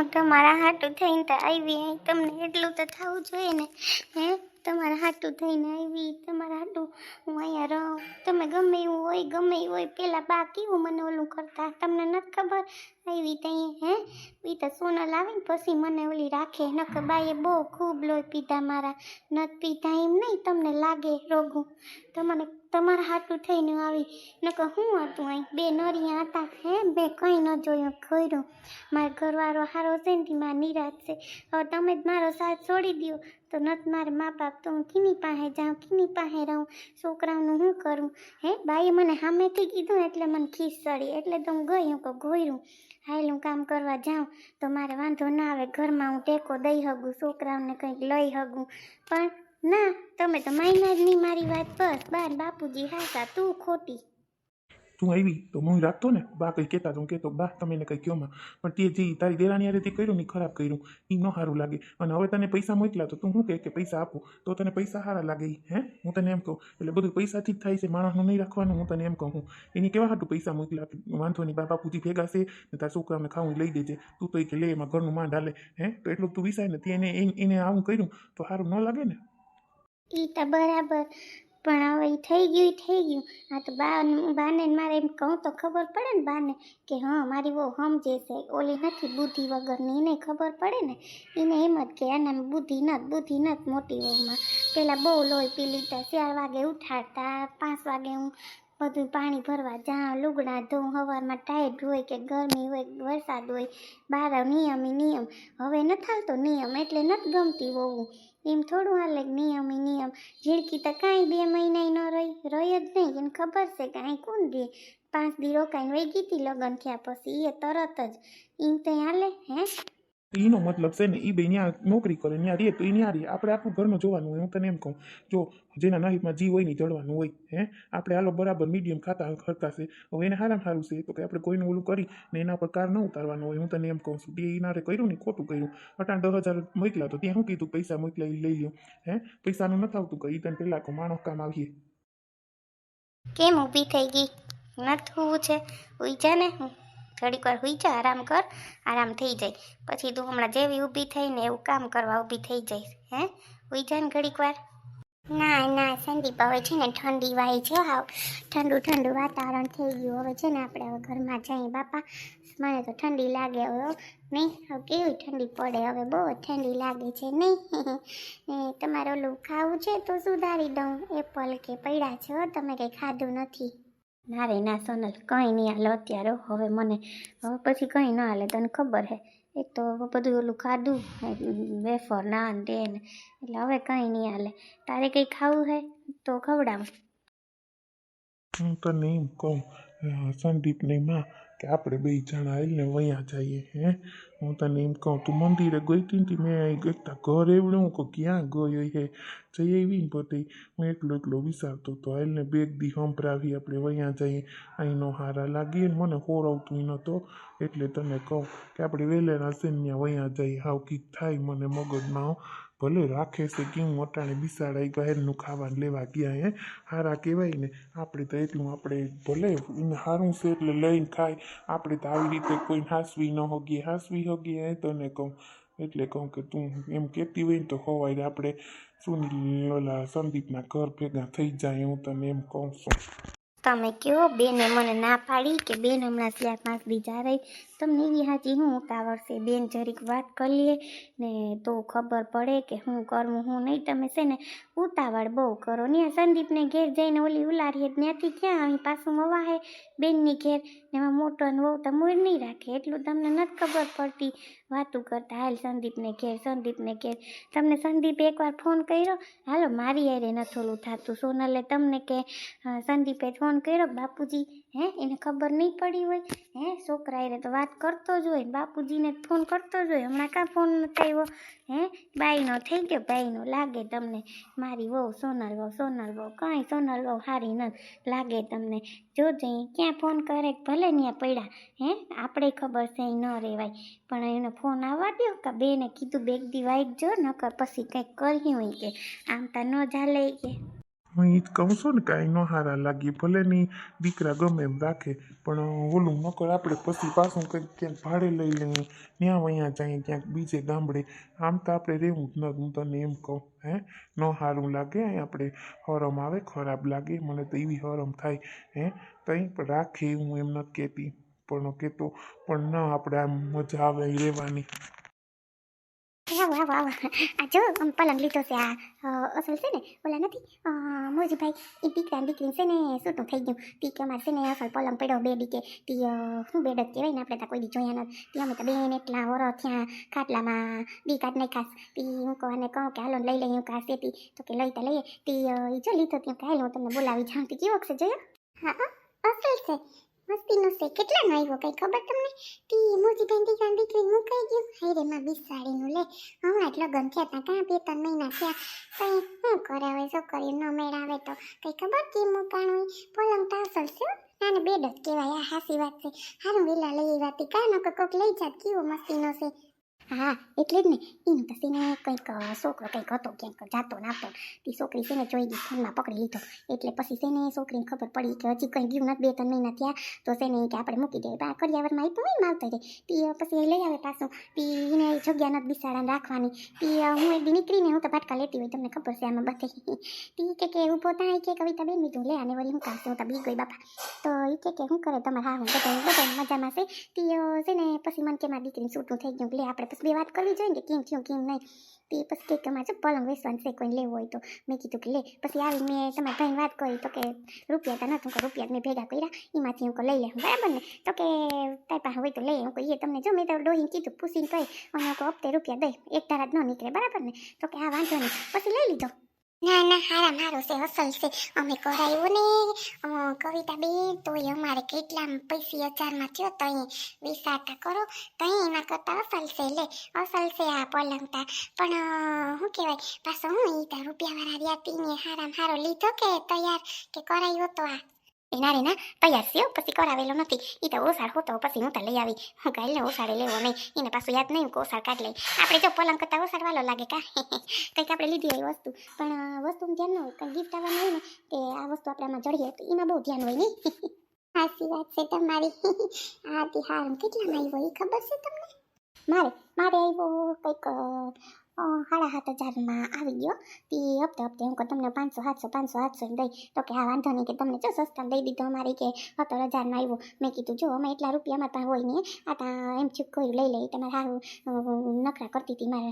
હું તમારા હાટું થઈને તો આવી અહીં તમને એટલું તો થવું જોઈએ ને, હે? તમારા હાટું થઈને આવી તમારા હાટું હું અહીંયા રહું. તમે ગમે એવું હોય, ગમે એવું હોય પહેલાં બા કેવું મને ઓલું કરતા? તમને નથી ખબર? આવી તઈ હે? એ તો સોનલ આવે ને, પછી મને ઓલી રાખે. નકર બાએ બહુ ખૂબ લોહી પીધા મારા. નથી પીધા એમ નહીં, તમને લાગે રોગું? તમને તમારા હાટું થઈને આવી. નકર શું હતું અહીં? બે નરિયા હતા. હે? બે કંઈ ન જોયું, ખોયરું. મારો ઘરવાળો સારો છે ને મારા નિરાશ છે. હવે તમે જ મારો સાથ છોડી દો તો નથી મારે મા બાપ તો હું કીની પાસે જાઉં, કીની પાસે રહું? છોકરાઓનું શું કરું? હે? બાઈએ મને સામેથી કીધું એટલે મને ખીસ ચડી. એટલે તો હું ગઈ હું કહું ગોયરું હાલ હું કામ કરવા જાઉં. તો મારે વાંધો ના આવે. ઘરમાં હું ટેકો દઈ શકું છોકરાઓને કંઈક લઈ શકું પણ ના, તમે તો માયના જ નહીં મારી વાત બસ બાર બાપુજી હાસા, તું ખોટી. તું આવી, તો હું રાખતો ને? બા કંઈ કહેતા હું કહેતો, બા, તમે એને કંઈ કહો માં. પણ તે જે તારી દેરાની હારે તે કર્યું ને ખરાબ કર્યું. એ ન સારું લાગે. અને હવે તને પૈસા મોકલા તો તું શું કહે કે પૈસા આપો? તો તને પૈસા સારા લાગે હે? હું તને એમ કહું. એટલે બધું પૈસાથી જ થાય છે, માણસનું નહીં રાખવાનું, હું તને એમ કહું એની કેવા હાટું પૈસા મોકલા? વાંધો નહીં બા પૂછી ભેગા છે ને તારા છોકરાને ખાવું લઈ દેજે. તું તો એ કે લે, એમાં ઘરનું માંડ હાલે, હે? તો એટલું તું વિસાય ને તે એને- એને આવું કર્યું તો સારું ન લાગે ને? ઈ તો બરાબર. પણ હવે એ થઈ ગયું થઈ ગયું. આ તો બા, બાને મારે એમ કહું તો ખબર પડે ને બાને કે હા, મારી બહુ સમજે છે ઓલી નથી બુદ્ધિ વગરની, એને ખબર પડે ને? એને એમ જ કે આના બુદ્ધિ નથ બુદ્ધિ નથ મોટી વહુમાં. પહેલાં બહુ લોહી પી લીધા, ચાર વાગે ઉઠાડતા, પાંચ વાગે હું બધું પાણી ભરવા જાઉં, લુગડા ધોઉં સવારમાં ટાઈટ હોય કે ગરમી હોય, વરસાદ હોય બહાર નિયમ નિયમ. હવે નથી હાલતો નિયમ એટલે નથી ગમતી હોવું. એમ થોડું હાલે નિયમ નિયમ. ઝીણકી તો કાંઈ બે મહિના ન રહી રહી જ નહીં. એને ખબર છે કે અહીં કોણ રે? પાંચ દી રોકાઈને વહી ગઈ હતી લગ્ન થયા પછી. એ તરત જ. એમ તો હાલે, હે? એનો મતલબ છે ને એ બે ત્યાં નોકરી કરે ત્યાં રે, તો એ ત્યાં રે. આપણે આપણું ઘરનું જોવાનું હોય, હું તને એમ કહું. જો, જેના નાઈફમાં જીવ હોય ને જળવાનું હોય, હે? આપણે હાલો બરાબર મીડિયમ ખાતા ખરતા છે. હવે એને હારામ સારું છે, તો કે આપણે કોઈનું ઓલું કરી ને એના પર કાર ન ઉતારવાનું હોય, હું તને એમ કહું છું. તે એનારે કર્યું ને, ખોટું કર્યું. અટાણ દસ હજાર મોકલા તો ત્યાં શું કીધું, પૈસા મોકલા એ લઈ લ્યો. હે? પૈસાનું નથી આવતું કે એ તને પહેલાં કહું માણસ કામ આવીએ. કેમ ઊભી થઈ ગઈ? નથી હોવું છે. ઉઈ જા ને ઘડીક વાર હોઈ જા, આરામ કર, આરામ થઈ જાય. પછી તું હમણાં જેવી ઊભી થઈને એવું કામ કરવા ઊભી થઈ જઈશ, હે? હોઈ જા ને ઘડીક વાર. ના ના, સંદીપ, હવે છે ને ઠંડી વાય છે, હાવ. ઠંડુ ઠંડુ વાતાવરણ થઈ ગયું. હવે છે ને આપણે હવે ઘરમાં જઈએ. બાપા, મને તો ઠંડી લાગે હવે, હો. નહીં હવે કેવી ઠંડી પડે? હવે બહુ ઠંડી લાગે છે, નહીં? તમારે ઓલું ખાવું છે તો સુધારી દઉં. એપલ કે પડ્યા છે તમે કંઈ ખાધું નથી. ના રે ના સોનલ, કંઈ નહીં હાલે, અત્યારે હવે મને, હવે પછી કંઈ ના હાલે, તને ખબર હે. એક તો બધું ઓલું ખાધું, વેફર ના ને એટલે હવે કંઈ નહીં હાલે. તારે કંઈ ખાવું હે? તો ખવડાવ. હું તને એમ કહું, સંદીપની માં કે આપણે બે જણા આવીને વયા જઈએ, હે? હું તને એમ કહું, તું મંદિરે ગઈ હતી ને મેં ગઈ ઘર એવડું, હું કહું, ક્યાં ગયો હે? જઈ આવી ને બધી હું એકલો એકલો વિચારતો તો હાલને બેગ દી સંભળાવી આપણે વયા જઈએ. અહીંનો હારા લાગીએ ને મને હોરવતું નહોતો એટલે તને કહું કે આપણે વેલેરા છે ને ત્યાં વયા જઈએ. હાવ કીક થાય મને મગજમાં. ભલે રાખે છે કેવું અટાણે બિસાડાઈ બહારનું ખાવાનું લેવા ગયા હે હારા કહેવાય ને, આપણે તો એટલું આપણે ભલે એને સારું છે એટલે લઈને ખાય. આપણે તો આવી રીતે કોઈ હાસવી ન હોગીએ. હાસવી હોગીએ એ તને કહું, એટલે કહું કે તું એમ કહેતી હોય ને તો ખવાય આપણે સુનિલ સંદીપના ઘર ભેગા થઈ જાય, હું તને એમ કહું છું. તમે કહો, બેને મને ના પાડી કે બેન હમણાં ચાર પાંચ બીજા રહી. તમને એવી હાજી હું ઉતાવળ છે? બેન જરીક વાત કરી લઈએ ને તો ખબર પડે કે હું કરવું હું નહીં. તમે છે ને ઉતાવળ બહુ કરો. ને સંદીપને ઘેર જઈને ઓલી ઉલારીએ ત્યાંથી ક્યાં અહીં પાછું મવાહે બેનની ઘેર? ને એમાં મોટો ને વહુ તો મૂળ નહીં રાખે. એટલું તમને નથી ખબર પડતી વાતું કરતા. હાલ સંદીપને ઘેર સંદીપને ઘેર. તમને સંદીપે એકવાર ફોન કર્યો? હાલો, મારી હારે નથી ઓલું થતું. સોનલે તમને કે સંદીપે ફોન કર્યો? બાપુજી હે? એને ખબર નહીં પડી હોય? હે? છોકરા હારે તો વાત કરતો જ હોય બાપુજીને ફોન કરતો જ હોય. હમણાં કાં ફોન નથી આવ્યો? હે? બાઈનો થઈ ગયો, બાઈનો લાગે તમને. મારી વહુ સોનલ વહુ સોનલ વહુ, કાંઈ સોનલ વહુ સારી નથી લાગે તમને. જોજે ઈ ક્યાં ફોન કરે ભલે ત્યાં પડ્યા. હે? આપણે ખબર છે ન રહેવાય પણ એને ફોન આવવા દો કે બેને કીધું બેગ દી વાઈટ જો નકર પછી કંઈક કર્યું હોય કે. આમ તા ન ચાલે કે હું એ જ કહું છું ને કાંઈ ન હારા લાગી, ભલે નહીં દીકરા ગમે એમ રાખે, પણ ઓલું નકર આપણે પછી પાછું કંઈક ક્યાંક ભાડે લઈ લઈએ, ત્યાં અહીંયા જઈએ ક્યાંક બીજે ગામડે, આમ તો આપણે રહેવું જ ન, હું તને એમ કહું, હે? ન સારું લાગે, અહીં આપણે હરમ આવે, ખરાબ લાગે, મને તો એવી હરમ થાય, હે? કંઈ રાખે, હું એમ નથી કહેતી, પણ કહેતો પણ ન, આપણે આમ મજા આવે રહેવાની. આવો આવો આવો આ જો પલંગ લીધો છે આ. અસલ છે ને ઓલા નથી? મોજીભાઈ એ દીકરા દીકરી છે ને સૂતું થઈ ગયું. તી કે અમારે છે ને અસલ પલંગ પડ્યો બે દીકે તી શું બેડ જ કહેવાય ને આપણે ત્યાં કોઈ દી જોયા નથી. તી અમે તો બેન એટલા વરો થયા ખાટલામાં દી કાઢ નહીં ખાસ તી હું કહું અને કહું કે હાલો લઈ લઈ હું કાશે તી તો કે લઈ તો લઈએ. તી અ, જો લીધો ત્યાં કાલે હું તમને બોલાવી જાઉં. તી કેવો છે જોયો? હા અસલ છે. મસ્તીનો છે કેટલાનો આવ્યો કઈ ખબર તમને? તી મોજીભાઈ ગાંધી ને દીકરી મુકાઈ ગયું. હાય રે માં બિસાડીનું લે. હમણાં જ લગ્ન હતા કાં બે ત્રણ મહિના થયા. કઈ શું કરાવે છોકરીઓ ન મેળ આવે તો. કઈ ખબર કે મુકાણું? પલંગ તાસલ છે. નાને બેડ જ કહેવાય. આ હાસી વાત છે. હારું વેલા લઈ આવ્યા તી. કાં નકર કોક લઈ જાત. કેવો મસ્તીનો છે હા એટલે જ ને એનું તો સીને કંઈક છોકરો કંઈક હતો ક્યાંક જાતો નાતો તે છોકરી છે ને જોઈ ગઈ ફોનમાં પકડી લીધો એટલે પછી છે ને છોકરીને ખબર પડી કે હજી કંઈ ગયું નથી બે ત્રણ મહિના થયા તો છે ને કે આપણે મૂકી દઈએ આ કરિયાવરમાં આપ્યું હોય ને માવતરે તી પછી લઈ આવે પાછું તી એને જગ્યા નથી બિસાડાને રાખવાની તી હું એક નીકળીને હું તો ભાટકા લેતી હોય તમને ખબર છે આમાં બધે તી કે કે ઊભો થાય કે કવિતા બેન મીધું લે અને વળી હું કાશે હું તો બી ગઈ બાપા તો એ કે કે હું કરે તમારે હા હું બધા બધા મજામાં છે તી છે ને પછી મને કે મારી દીકરીને છૂટું થઈ ગયું લે આપણે બે વાત કરવી જોઈએ કે કેમ થયું, કેમ નહીં. તે પછી કે તમારે છે પલંગ વેસવાનું છે, કોઈને લેવું હોય તો. મેં કીધું કે લે. પછી આવી મેં તમારી ભાઈને વાત કરી તો કે રૂપિયા તો નથી રૂપિયા મેં ભેગા કર્યા, એમાંથી હું લઈ લે. બરાબર ને? તો કે તારી પાસે હોય તો લઈ હું એ તમને જો મેં તો ડોહીને કીધું, પૂછીને કહી. અને હપ્તે રૂપિયા દઈ. એક તારા જ ન નીકળે. બરાબર ને? તો કે આ વાંધો નહીં. પછી લઈ લીધો. ના ના, હારા, મારું છે, અસલ છે. અમે કરાયું ને કવિતા બેન, તોય અમારે કેટલા પૈસી હજારમાં થયો તો અહીં વિસાતા કરો. તો એના કરતાં અસલ છે, લે. અસલ છે આ પલંગતા. પણ શું કહેવાય? પાછો હું એ રૂપિયાવાળા વ્યાપીને હારામ હારો લીધો કે તૈયાર કે કરાયો તો આ? એના રે ના તૈયાર છે હો, પછી કરાવેલો નથી એ તો ઓસાડ હોતો પછી હું તો લઈ આવી હું કાલે ને ઓસાડે લેવો નહીં એને પાછું યાદ નહીં કે ઓસાડ કાઢ લઈ આપણે જો પલંગ કરતા ઓસાડ વાલો લાગે કા કંઈક આપણે લીધી હોય વસ્તુ પણ અ, વસ્તુનું ધ્યાન ન હોય કંઈક ગિફ્ટ આવવાનું હોય ને કે આ વસ્તુ આપણે આમાં જડીએ તો એમાં બહુ ધ્યાન હોય નહીં સાચી વાત છે તમારી આ તી હારું કેટલામાં આવ્યો એ ખબર છે તમને મારે મારે આવ્યો કંઈક અ, અ, સાડા સાત હજારમાં આવી ગયો તી હપ્તે હપ્તે હું તમને પાંચસો સાતસો પાંચસો સાતસો એમ દઈ તો કે હા વાંધો નહીં કે તમને જો સસ્તા દઈ દીધો અમારી કે સત્તર હજારમાં આવ્યો મેં કીધું જો અમે એટલા રૂપિયામાં ત્યાં હોય ને આ તા એમ ચૂક કર્યું લઈ લઈ તમારે સારું નખરા કરતી હતી મારે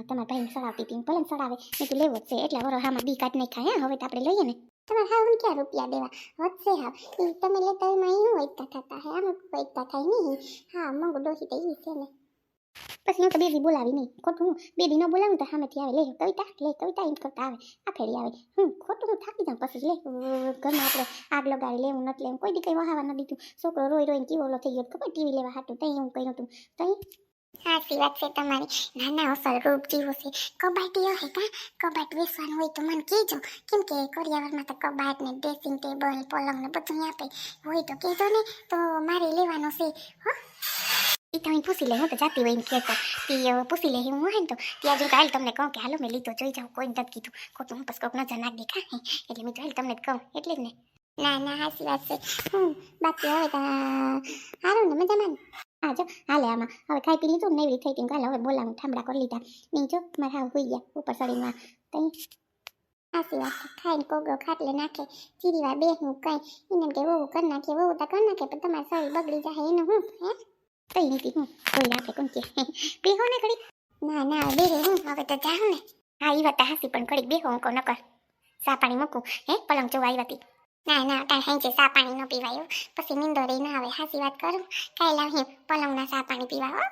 તમારા ભાઈને સડાવતી હતી ભલે સડાવે મેં કીધું લેવો જ છે એટલા વરો હામાં દી કાઢ નહીં ખાય હવે તો આપણે લઈએ ને તમારે હાવ ક્યાં રૂપિયા દેવા વધશે હાવ તમે લેતા એમાં શું વૈતા થતા હે આમ વૈતા થાય નહીં હા મંગુ ડોસી તો છે ને પછી હું તો બેદી બોલાવી નહીં. ખોટું હું બે દિનો બોલાવું તો સામેથી આવે, લે કવિતા લે કવિતા એમ કરતા આવે. આ ફેરી આવે. હું ખોટું હું થાકી જાઉં, પછી લે, ઘરમાં આપણે આગ લગાડી લેવું, નથી લેવું, કોઈ દી કંઈ વહાવા ન દીધું. છોકરો રોઈ રોઈને કેવો થઈ ગયો ખબર ટીવી લેવા હાટું, તઈ હું કહ્યું હતું તઈ? સાચી વાત છે તમારી. નાના અસલ રૂપ જેવો છે. કબાટી હે કા? કબાટ વેચવાનું હોય તો મને કહેજો. કેમ કે કોરિયાવરમાં તો કબાટ ને ડ્રેસિંગ ટેબલ પલંગ ને બધું આપે. હોય તો કહેજો ને, તો મારે લેવાનો છે, હો. એ તમે પૂછી લે હું તો જાતી હોય એમ કહેતો. અ, પૂછી લે હું હોય ને તો ત્યાં જો કાલે તમને કહું કે હાલો મેં લીધો જોઈ જાઉં કોઈ નથી કીધું. ખોટું હું પછી કોક નજર નાખ દે કા એટલે મેં તો હાલ તમને જ કહું એટલે જ ને. ના ના હાસી વાત છે. હમ બાકી હવે સારું ને મજામાં હા જો હાલે આમાં. હવે ખાઈ પી લીધું ને એવી થઈ ગયું કાલે હવે બોલાવું ઠામડા કરી લીધા. નહીં જો મારા હાવ હોઈ ગયા ઉપર ચડીમાં તઈ? હાસી વાત છે. ખાઈને કોગળો ખાટલે નાખે ચીરી વાર બેહું કઈ. એને કે વહુ કરી નાખે વહુ તો કરી નાખે પણ તમારે શરીર બગડી જાય એનું હું હે? કઈ નથી, હું કોઈ રાખે કોણ કે? બેહો ને ઘડી ના ના બેહો, હું હવે તો જાઉં ને. હા, ઈ વાત હાસી પણ ઘડીક બેહો હું કહું નકર. સા પાણી મૂકું, હે, પલંગ જોવા આવી હતી ના ના, તાર હાંજે સા પાણી ન પીવાયું પછી નીંદો રહી ના આવે હાસી વાત કરું. કાઈ લાવી પલંગના સા પાણી પીવા, હો.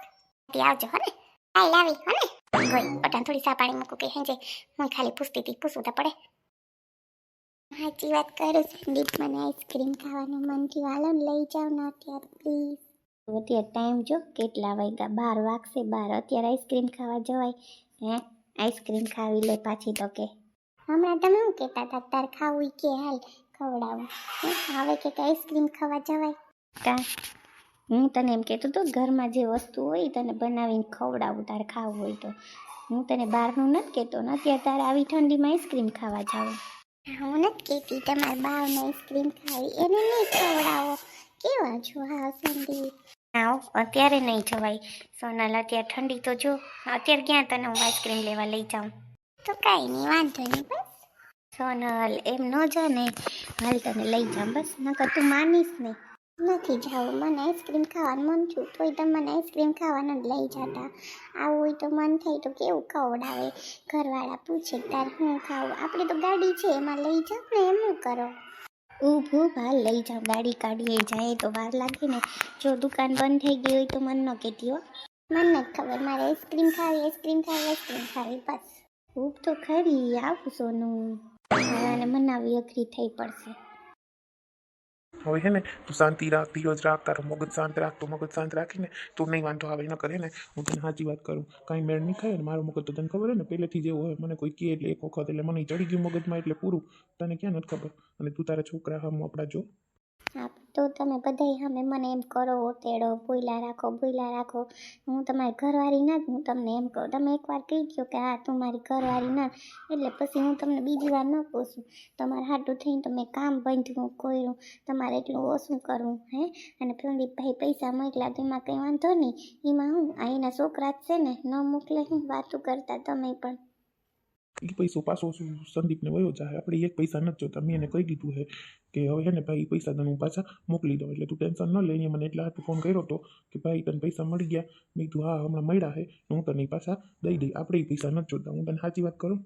તે આવજો, હો ને. કાઈ લાવી હો ને. ગઈ પટાણ થોડી સા પાણી મૂકું કે હાંજે. હું ખાલી પૂછતી હતી પૂછવું તો પડે. સાચી વાત કરું, સંદીપ, મને આઈસ્ક્રીમ ખાવાનું મન થયું. હાલો લઈ જાઓ ને અત્યારે પ્લીઝ અત્યારે ટાઈમ જો કેટલા વાગ્યા? બાર વાગશે, બાર. અત્યારે આઈસ્ક્રીમ ખાવા જવાય. હે? આઈસ્ક્રીમ ખાવી લે પાછી તો કે. હમણાં તમે શું કહેતા હતા? તાર ખાવું કે હાલ, ખવડાવું. હવે કે આઈસ્ક્રીમ ખાવા જવાય. કા? હું તને એમ કહેતો તો ઘરમાં જે વસ્તુ હોય તને બનાવીને ખવડાવું, તારે ખાવું હોય તો. હું તને બહારનું નથી કહેતો, ને અત્યારે તારે આવી ઠંડીમાં આઈસ્ક્રીમ ખાવા જાવ. હું નથી કહેતી, તમારા બાવને આઈસ્ક્રીમ ખાવી. એને નહીં ખવડાવો. કેવા છો? હા, સંદીપ. આવો અત્યારે નહીં જવાય. સોનલ અત્યારે ઠંડી તો જો. અત્યારે ક્યાં તને હું આઈસ્ક્રીમ લેવા લઈ જાઉં? તો કાંઈ નહીં વાંધો નહીં બસ. સોનલ એમ ન જાને હાલ તને લઈ જાઉં બસ નકર તું માનીશ નહીં. નથી જવું મને આઈસ્ક્રીમ ખાવાનું મન છું તોય તમે મને આઈસ્ક્રીમ ખાવાનું જ લઈ જતા. આવું હોય તો મન થાય તો કેવું ખવડાવે? ઘરવાળા પૂછે તાર હું ખાવું? આપણે તો ગાડી છે એમાં લઈ જાઓ ને એમ કરો? ઊભું હાલ લઈ જાઓ ગાડી કાઢીએ જાય તો વાર લાગે ને. જો દુકાન બંધ થઈ ગઈ હોય તો મન ન કહેતી હો. મને નથી ખબર, મારે આઈસ્ક્રીમ ખાવી આઈસ્ક્રીમ ખાવી આઈસ્ક્રીમ ખાવી, બસ. ઊભ તો ખરી, આવું સોનું. અને મનાવી અઘરી થઈ પડશે. હવે હે ને, તું શાંતિ રાખ, ધીરજ રાખ, તારો મગજ શાંત રાખ, તું મગજ શાંત રાખીને તું નહીં વાંધો આવે ન કરે ને, હું તને સાચી વાત કરું. કાંઈ મેળ નહીં ખાય ને, મારું મગજ તો તને ખબર હે ને, પહેલેથી જેવું હોય, મને કોઈ કહે એટલે એક વખત, એટલે મને ચડી ગયું મગજમાં, એટલે પૂરું. તને ક્યાં નથી ખબર? અને તું તારા છોકરા હમ, આપણા જો. હા તો તમે બધાય સામે મને એમ કરો તેડો ભૂલા રાખો ભૂલા રાખો. હું તમારી ઘરવાળી ના જ હું તમને એમ કહું. તમે એકવાર કહી દો કે હા, તું મારી ઘરવાળી ના. એટલે પછી હું તમને બીજી વાર ન પૂછું. તમારે હાટું થઈને તમે કામ બાંધ્યું કોયરું તમારે એટલું ઓછું કરવું, હે? અને પ્રદીપભાઈ પૈસા મોકલા તો એમાં કંઈ વાંધો નહીં. એમાં હું, આ એના છોકરા જ છે ને, ન મોકલે હું વાતું કરતા, તમે પણ. એ પૈસો પાછો સંદીપને વયો જાય આપણે એક પૈસા નથી જોતા. મેં એને કહી દીધું છે કે હવે છે ને ભાઈ પૈસા તને હું પાછા મોકલી દઉં. એટલે તું ટેન્શન ન લઈને મને એટલા હાથે ફોન કર્યો હતો કે ભાઈ, તને પૈસા મળી ગયા. મેં કીધું, હા, હમણાં મળ્યા છે હું તને પાછા દઈ દઈ. આપણે પૈસા નથી જોતા. હું તને સાચી વાત કરું?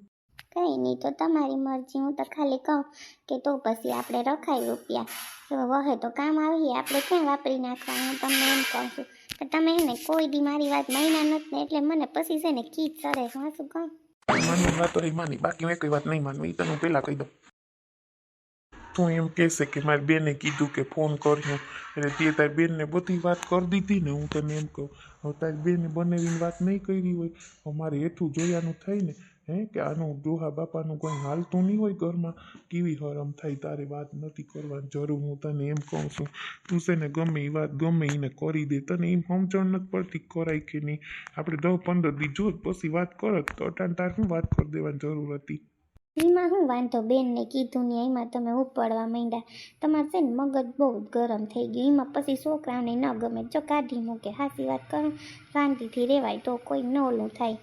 કંઈ નહીં તો તમારી મરજી. હું તો ખાલી કહું કે તો પછી આપણે રખાય રૂપિયા. વહે તો કામ આવીએ આપણે ક્યાં વાપરી નાખવા હું તમને એમ કહું છું. તમે એને કોઈ દી મારી વાત મહિના નથી ને એટલે મને પછી છે ને કીટ ચડે. હું શું કહું? માની વાત તો એ માની બાકી મેં કઈ વાત નહીં માનવી તને પહેલાં કહી દઉં તું એમ કહેશે કે મારી બેને કીધું કે ફોન કર્યો એટલે તે તારી બેનને બધી વાત કરી દીધી ને હું તને એમ કહું હવે તારી બેને બનાવીને વાત નહીં કરી હોય મારે હેઠું જોયાનું થાય ને હે કે આનું ડોહા બાપાનું કોઈ હાલતું નહીં હોય ઘરમાં? કેવી હરમ થાય? તારે વાત નથી કરવાની જરૂર. હું તને એમ કહું છું, તું છે ને ગમે એ વાત ગમે એને કરી દે. તને એમ સમજણ નથી પડતી કરાય કે નહીં. આપણે દસ પંદર દી જોત પછી વાત કરત તો અટાણ તાર શું વાત કરી દેવાની જરૂર હતી? એમાં હું વાંધો? બેનને કીધું ને એમાં તમે ઉપડવા માંડ્યા. તમારે છે ને મગજ બહુ જ ગરમ થઈ ગયું. એમાં પછી છોકરાઓને ન ગમે. જો કાઢી મૂકે. હાસી વાત કરું? શાંતિથી રહેવાય તો કોઈ ન ઓલું થાય.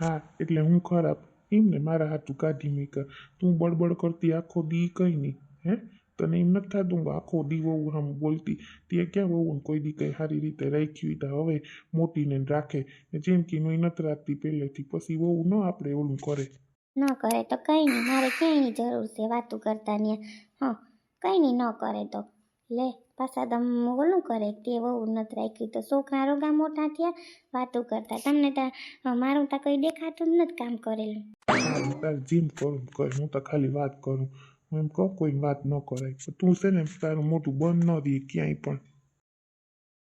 હા, એટલે હું ખરાબ. એમ ને મારા હાથું કાઢી મૂક તું બળબડ કરતી આખો દી કંઈ નહીં, હે? તને એમ નથી થતું કે આખો દી વહુ આમ બોલતી. તે ક્યાં વહુ કોઈ દી કંઈ સારી રીતે રાખ્યું તો હવે મોટીને રાખે. જેમ કે હું નથી રાખતી પહેલેથી, પછી વહુ ન આપણે ઓલું કરે. ન કરે તો કંઈ નહીં, મારે ક્યાંયની જરૂર છે વાતું કરતા ને હા, કંઈ નહીં, ન કરે તો. લે, પાછા તમે ઓલું કરે તે વહુ નથી રાખ્યું. તો છોકરા રોગા મોટા થયા, વાતો કરતા. તમને ત્યાં મારું ત્યાં કંઈ દેખાતું જ નથી કામ કરેલું. તારે કરું કર હું તો ખાલી વાત કરું. હું એમ કહું કોઈ વાત ન કરાય. તું છે ને, તારું મોટું બંધ ન દે ક્યાંય પણ.